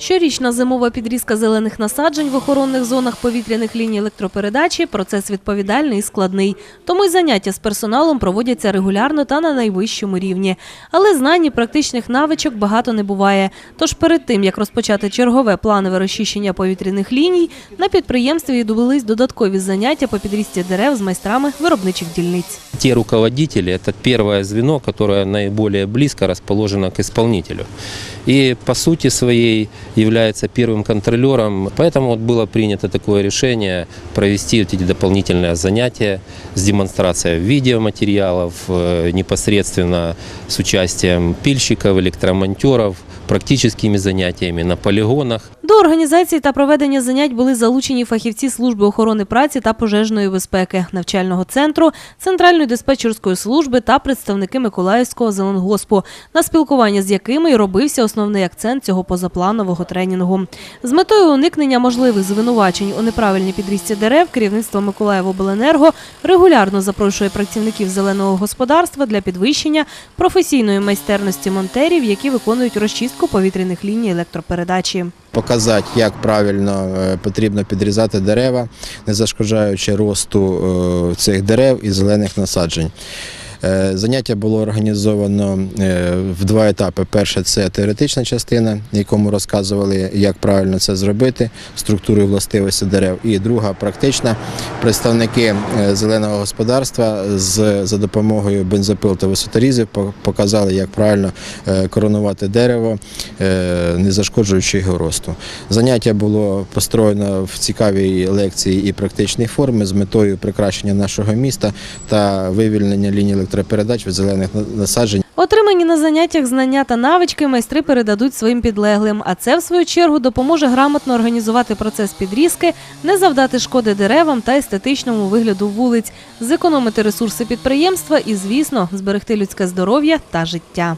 Щорічна зимова підрізка зелених насаджень в охоронних зонах повітряних ліній електропередачі процес відповідальний і складний. Тому й заняття з персоналом проводяться регулярно та на найвищому рівні. Але знань і практичних навичок багато не буває. Тож перед тим, як розпочати чергове планове розчищення повітряних ліній, на підприємстві відбулись додаткові заняття по підрізці дерев з майстрами виробничих дільниць. Те руководители – это первое звено, которое наиболее близко расположено к исполнителю. И по сути своей является первым контролером. Поэтому вот было принято такое решение провести вот эти дополнительные занятия с демонстрацией видеоматериалов, э, непосредственно с участием пильщиков, электромонтеров, практическими занятиями на полигонах. До організації та проведення занять були залучені фахівці служби охорони праці та пожежної безпеки, навчального центру, центральної диспетчерської служби та представники Миколаївського зеленгоспу, на спілкування з якими й робився основний акцент цього позапланового тренінгу. З метою уникнення можливих звинувачень у неправильній підрізці дерев керівництво Миколаївобленерго регулярно запрошує працівників зеленого господарства для підвищення професійної майстерності монтерів, які виконують розчистку повітряних ліній електропередачі. показати, як правильно е, потрібно підрізати дерева, не зашкоджаючи росту е, цих дерев і зелених насаджень. Е, Заняття було організовано е, в два етапи. Перше це теоретична частина, якому розказували, як правильно це зробити, структуру і властивості дерев. І друга практична. Представники е, зеленого господарства з, за допомогою бензопил та висоторізів показали, як правильно коронувати дерево, не зашкоджуючи його росту. Заняття було построєно в цікавій лекції і практичній формі з метою прикрашення нашого міста та вивільнення лінії ліній електропередач від зелених насаджень. Отримані на заняттях знання та навички майстри передадуть своїм підлеглим, а це, в свою чергу, допоможе грамотно організувати процес підрізки, не завдати шкоди деревам та естетичному вигляду вулиць, зекономити ресурси підприємства і, звісно, зберегти людське здоров'я та життя.